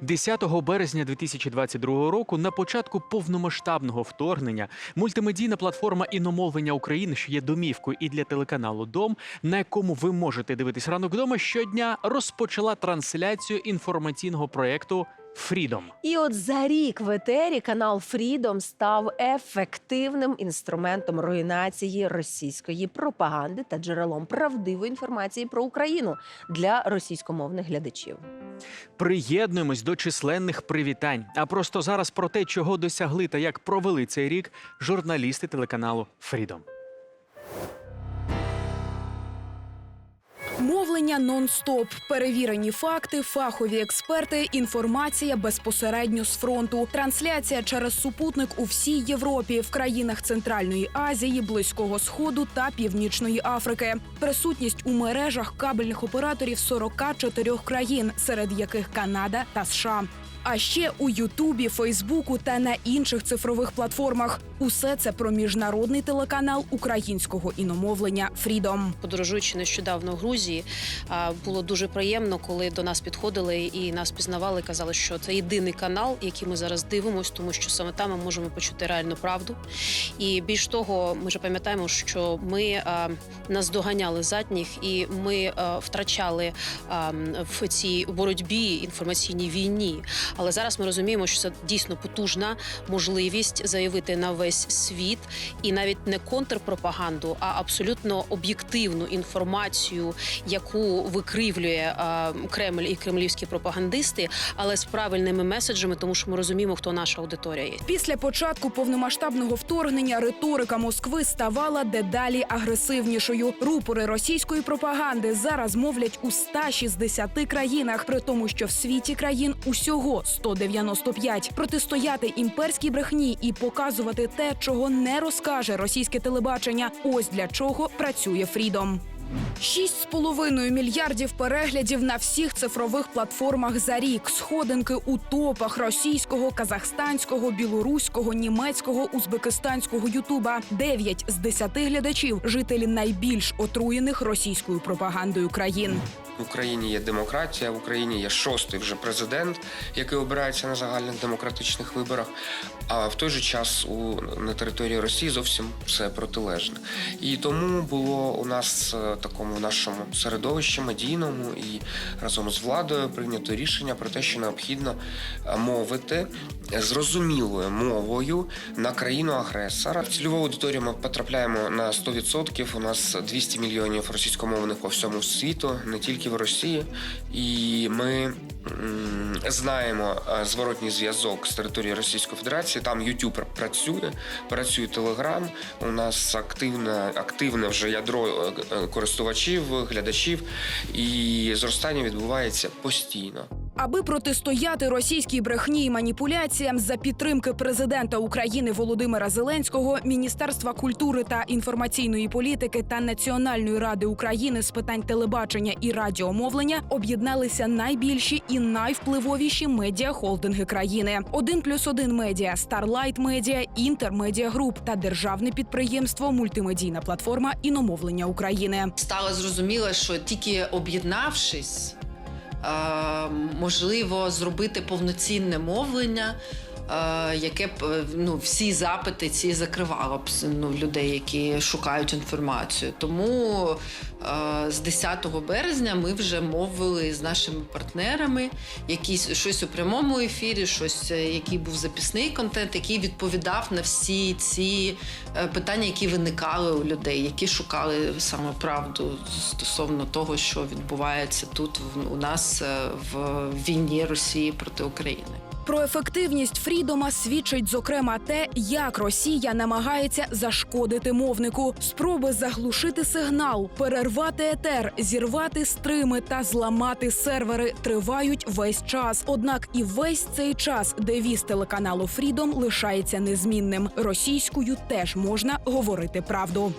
10 березня 2022 року, на початку повномасштабного вторгнення, мультимедійна платформа іномовлення України, що є домівкою і для телеканалу Дом, на якому ви можете дивитись ранок вдома, щодня розпочала трансляцію інформаційного проєкту Фрідом. І от за рік в етері канал Freedom став ефективним інструментом руйнації російської пропаганди та джерелом правдивої інформації про Україну для російськомовних глядачів. Приєднуємось до численних привітань. А просто зараз про те, чого досягли та як провели цей рік журналісти телеканалу Фрідом. Мовлення нон-стоп, перевірені факти, фахові експерти, інформація безпосередньо з фронту, трансляція через супутник у всій Європі, в країнах Центральної Азії, Близького Сходу та Північної Африки. Присутність у мережах кабельних операторів 44 країн, серед яких Канада та США. А ще у Ютубі, Фейсбуку та на інших цифрових платформах. Усе це про міжнародний телеканал українського іномовлення Фрідом. Подорожуючи нещодавно в Грузії, було дуже приємно, коли до нас підходили і нас пізнавали. Казали, що це єдиний канал, який ми зараз дивимося, тому що саме там ми можемо почути реальну правду. І більш того, ми ж пам'ятаємо, що ми а, наздоганяли задніх, і ми втрачали в цій боротьбі інформаційній війні. Але зараз ми розуміємо, що це дійсно потужна можливість заявити на весь світ і навіть не контрпропаганду, а абсолютно об'єктивну інформацію, яку викривлює а, Кремль і кремлівські пропагандисти, але з правильними меседжами, тому що ми розуміємо, хто наша аудиторія є. Після початку повномасштабного вторгнення риторика Москви ставала дедалі агресивнішою. Рупори російської пропаганди зараз мовлять у 160 країнах, при тому, що в світі країн усього 195. Протистояти імперській брехні і показувати те, чого не розкаже російське телебачення. Ось для чого працює Фрідом. 6,5 мільярдів переглядів на всіх цифрових платформах за рік. Сходинки у топах російського, казахстанського, білоруського, німецького, узбекистанського ютуба. 9 з 10 глядачів жителі найбільш отруєних російською пропагандою країн. В Україні є демократія, в Україні є шостий вже президент, який обирається на загальних демократичних виборах. А в той же час у на території Росії зовсім все протилежне. І тому було у нас е, такому нашому середовищі медійному і разом з владою прийнято рішення про те, що необхідно е, мовити зрозумілою мовою на країну агресора. Цільову аудиторію ми потрапляємо на 100%. У нас 200 мільйонів російськомовних по всьому світу, не тільки в Росії. І ми знаємо е, зворотній зв'язок з території Російської Федерації. Там YouTube працює, працює Telegram. У нас активне, активне вже ядро е, е, користувачів, глядачів, і зростання відбувається постійно. Аби протистояти російській брехні і маніпуляціям за підтримки президента України Володимира Зеленського, Міністерства культури та інформаційної політики та Національної ради України з питань телебачення і радіомовлення об'єдналися найбільші і найвпливовіші медіахолдинги країни: «1 плюс 1 медіа, Starlight Медіа Груп та державне підприємство Мультимедійна платформа іномовлення України. стало зрозуміло, що тільки об'єднавшись, можливо зробити повноцінне мовлення, е, яке б е, ну, всі запити ці закривало б ну, людей, які шукають інформацію. Тому е, з 10 березня ми вже мовили з нашими партнерами якісь щось у прямому ефірі, щось, е, який був записний контент, який відповідав на всі ці е, питання, які виникали у людей, які шукали саме правду стосовно того, що відбувається тут у нас е, в війні Росії проти України. Про ефективність Фрідома свідчить зокрема те, як Росія намагається зашкодити мовнику, спроби заглушити сигнал, перервати етер, зірвати стрими та зламати сервери тривають весь час. Однак і весь цей час девіз телеканалу Фрідом лишається незмінним. Російською теж можна говорити правду.